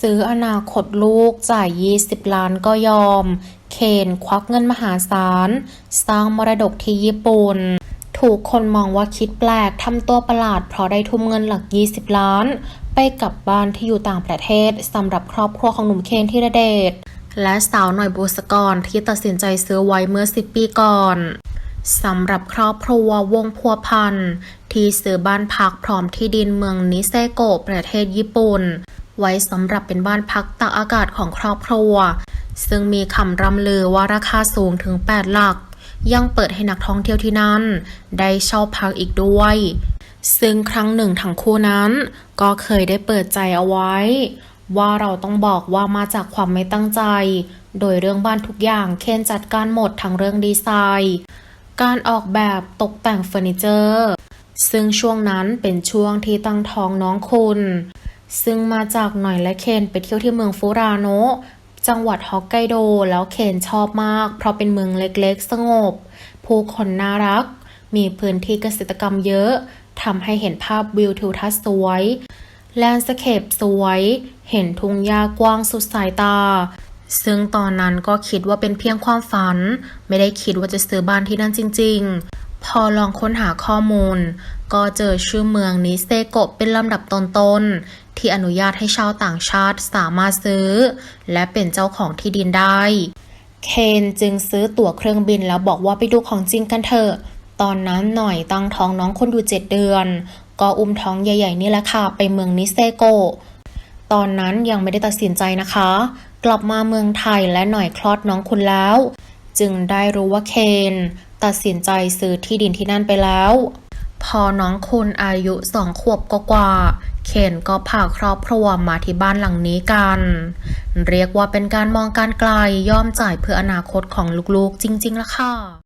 ซื้ออนาคตลูกจ่าย 20 ล้านก็ยอม เคนควักเงินมหาศาล สร้างมรดกที่ญี่ปุ่น ถูกคนมองว่าคิดแปลกทำตัวประหลาดเพราะได้ทุ่มเงินหลัก 20 ล้าน ไปกลับบ้านที่อยู่ต่างประเทศสำหรับครอบครัวของหนุ่มเคนธีรเดช และสาวหน่อยบุษกรที่ตัดสินใจซื้อไว้เมื่อ 10 ปีก่อนสำหรับครอบครัววงพัวพันที่ซื้อบ้านพักพร้อมที่ดินเมืองนิเซโกะประเทศญี่ปุ่น ไว้สำหรับเป็นบ้านพักตากอากาศของครอบครัว ซึ่งมีคำร่ำลือว่าราคาสูงถึง 8 หลัก ยังเปิดให้นักท่องเที่ยวที่นั่น ได้เช่าพักอีกด้วย ซึ่งครั้งหนึ่งทั้งคู่นั้น ก็เคยได้เปิดใจเอาไว้ ว่าเราต้องบอกว่ามาจากความไม่ตั้งใจ โดยเรื่องบ้านทุกอย่างเคนจัดการหมดทั้งเรื่องดีไซน์ การออกแบบตกแต่งเฟอร์นิเจอร์ ซึ่งช่วงนั้นเป็นช่วงที่ตั้งท้องน้องคุณ ซึ่งมาจากหน่อยและเคนไปเที่ยวที่เมืองฟูราโนะจังหวัดฮอกไกโดแล้วเคนชอบมาก เพราะเป็นเมืองเล็กๆ สงบ ผู้คนน่ารัก มีพื้นที่เกษตรกรรมเยอะทำให้เห็นภาพวิวทิวทัศน์สวยแลนด์สเคปสวย เห็นทุ่งหญ้ากว้างสุดสายตา ซึ่งตอนนั้นก็คิดว่าเป็นเพียงความฝัน ไม่ได้คิดว่าจะซื้อบ้านที่นั่นจริง ๆ พอลองค้นหาข้อมูล ก็เจอชื่อเมืองนิเซโกะเป็นลำดับต้นๆ ที่อนุญาตให้ชาวต่างชาติสามารถซื้อ และเป็นเจ้าของที่ดินได้ เคนจึงซื้อตั๋วเครื่องบินแล้วบอกว่าไปดูของจริงกันเถอะ ตอนนั้นหน่อยตั้งท้องน้องคนอยู่เจ็ดเดือน ก็อุ้มท้องใหญ่ๆนี่แหละค่ะไปเมืองนิเซโกะตอนนั้นยังไม่ได้ตัดสินใจนะคะ กลับมาเมืองไทยและหน่อยคลอดน้องคุณแล้ว จึงได้รู้ว่าเคนตัดสินใจซื้อที่ดินที่นั่นไปแล้ว พอน้องคุณอายุสองขวบกว่าเคนก็พาครอบครัวมาที่บ้านหลังนี้กัน เรียกว่าเป็นการมองการไกลย่อมจ่ายเพื่ออนาคตของลูกๆจริงๆละค่ะ